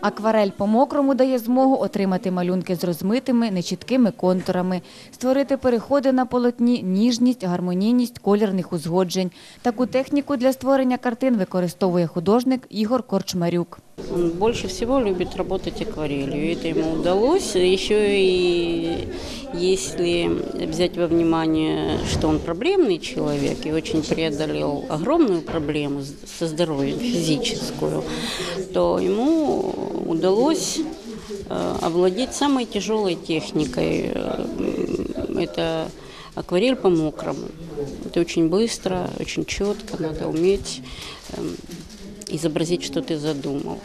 Акварель по мокрому дає змогу отримати малюнки з розмитими, нечіткими контурами, створити переходи на полотні, ніжність, гармонійність колірних узгоджень. Таку техніку для створення картин використовує художник Ігор Корчмарюк. Он больше всего любит работать акварелью. Это ему удалось. Еще и если взять во внимание, что он проблемный человек и очень преодолел огромную проблему со здоровьем физическую, то ему удалось э, овладеть самой тяжелой техникой. Э, м, Это акварель по мокрому. Это очень быстро, очень четко, надо уметь эм, изобразить, что ты задумал.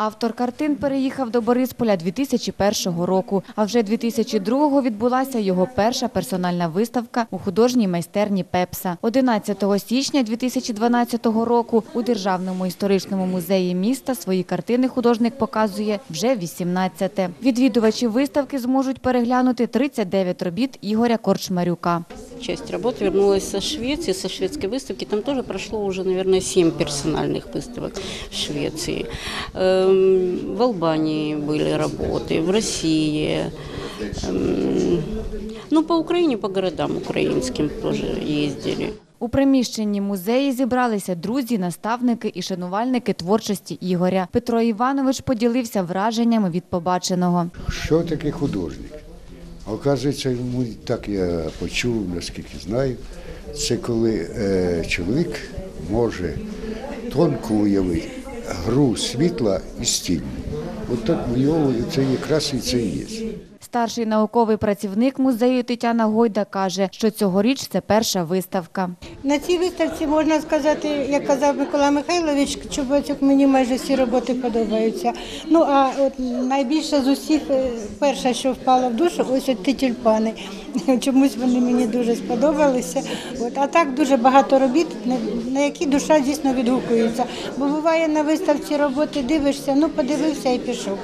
Автор картин переїхав до Борисполя 2001 року, а вже 2002 відбулася його перша персональна виставка у художній майстерні Пепса. 11 січня 2012 року у Державному історичному музеї міста свої картини художник показує вже 18-те. Відвідувачі виставки зможуть переглянути 39 робіт Ігоря Корчмарюка Часть работ вернулась со Швеции, со шведской выставки. Там тоже прошло уже, наверное, семь персональных выставок в Швеции. Эм, В Албании были работы, в России. Эм, Ну, по Украине, по городам украинским тоже ездили. У приміщенні музеї зібралися друзі, наставники і шанувальники творчості Ігоря. Петро Іванович поділився враженнями від побаченого. Що таке художник? Оказується, йому так я почув, наскільки знаю, це коли е, чоловік може тонко уявити гру світла і стінь. От так в нього це якраз і це є. Старший науковий працівник музею Тетяна Гойда каже, що цьогоріч це перша виставка. На цій виставці можна сказати, як казав Микола Михайлович, Чубацюк, мені майже всі роботи подобаються. Ну а от найбільше з усіх, е, перша, що впала в душу, ось ті тюльпани. Чомусь вони мені дуже сподобалися. От, а так дуже багато робіт, на які душа дійсно відгукується. Бо буває на виставці роботи, дивишся, ну подивився і пішов.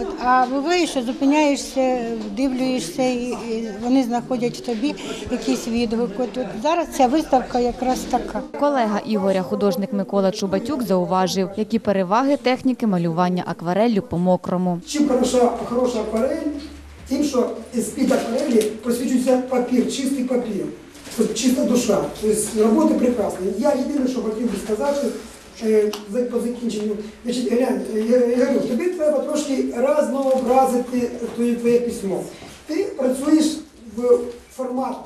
От, а буває, що зупиняєшся, вдивлюєшся, і, і вони знаходять в тобі якийсь відгук. От, от зараз ця виставка якраз така. Колега Ігоря, художник Микола Чубатюк, зауважив, які переваги техніки малювання аквареллю по мокрому. Чим хороша, хороша акварель, тим, що з-під акварелі просвічується папір, чистий папір, чиста душа. Тобто роботи прекрасні. Я єдине, що хотів би сказати за- по закінченню. Значить, глянь, е, тобі треба трошки разнообразити твоє, письмо. Ти працюєш в формат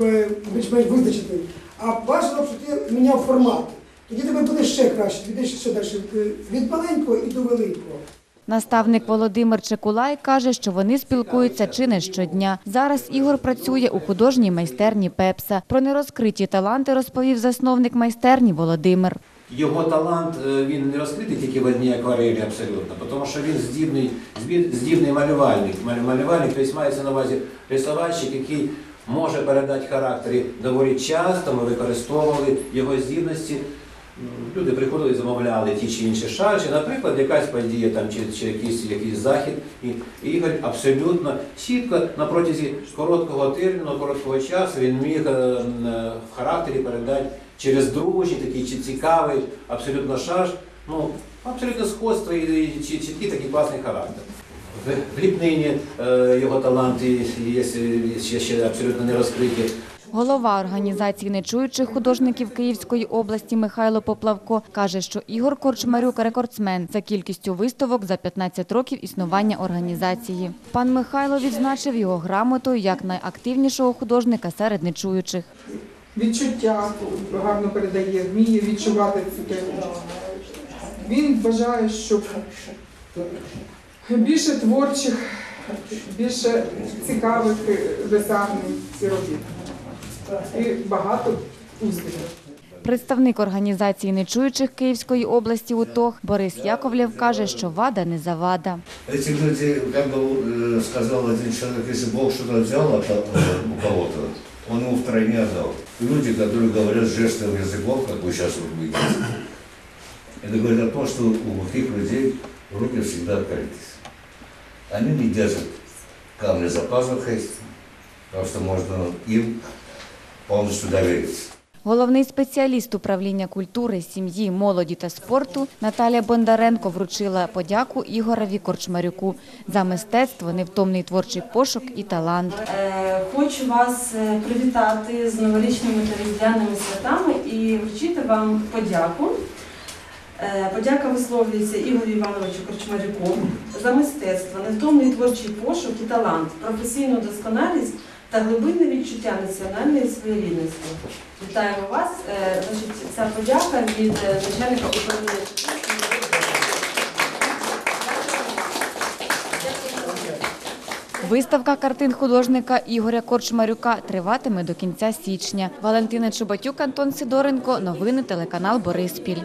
е, більш-менш визначений, а бажано, щоб ти міняв формат. Тоді тебе буде ще краще, ти ще далі е, від маленького і до великого. Наставник Володимир Чекулай каже, що вони спілкуються чи не щодня. Зараз Ігор працює у художній майстерні Пепса. Про нерозкриті таланти розповів засновник майстерні Володимир. Його талант е, він не розкритий тільки в одній акварелі абсолютно, тому що він здібний, здібний малювальник. Малювальник, тобто мається на увазі рисувальщик, який може передати характері доволі часто. Ми використовували його здібності. Люди приходили і замовляли ті чи інші шаржі, наприклад, якась подія там, чи, чи якийсь, якийсь захід. І Ігор абсолютно чітко на протязі короткого терміну, короткого часу він міг е, е, в характері передати через дружні, такий чи цікавий, абсолютно шарж. Ну, абсолютно сходство і, чіткий такий класний характер. В ліпнині е, його таланти є ще, ще абсолютно не розкриті. Голова організації нечуючих художників Київської області Михайло Поплавко каже, що Ігор Корчмарюк рекордсмен за кількістю виставок за 15 років існування організації. Пан Михайло відзначив його грамотою як найактивнішого художника серед нечуючих відчуття гарно передає, вміє відчувати таке. Він бажає, щоб більше творчих, більше цікавих досягнень і робіт. І багато успіхів. Представник організації нечуючих Київської області УТОГ Борис Яковлєв каже, що вада не завада. Эти люди, как бы э, сказал один человек, если Бог что-то взял от, от, у кого-то, Он ему втройне отдал. Люди, которые говорят жестовым языком, как вы сейчас вот будете, это говорит о том, что у глухих людей руки всегда открылись. Они не держат камни за пазухой, потому что можно им полностью довериться. Головний спеціаліст управління культури, сім'ї, молоді та спорту Наталія Бондаренко вручила подяку Ігорові Корчмарюку за мистецтво, невтомний творчий пошук і талант. Е, Хочу вас е, привітати з новорічними та різдвяними святами і вручити вам подяку. Е, Подяка висловлюється Ігорю Івановичу Корчмарюку за мистецтво, невтомний творчий пошук і талант, професійну досконалість та глибинне відчуття національної своєрідності. Вітаємо вас. Е, Значить, ця подяка від е, начальника управління. Виставка картин художника Ігоря Корчмарюка триватиме до кінця січня. Валентина Чубатюк, Антон Сидоренко. Новини телеканал Бориспіль.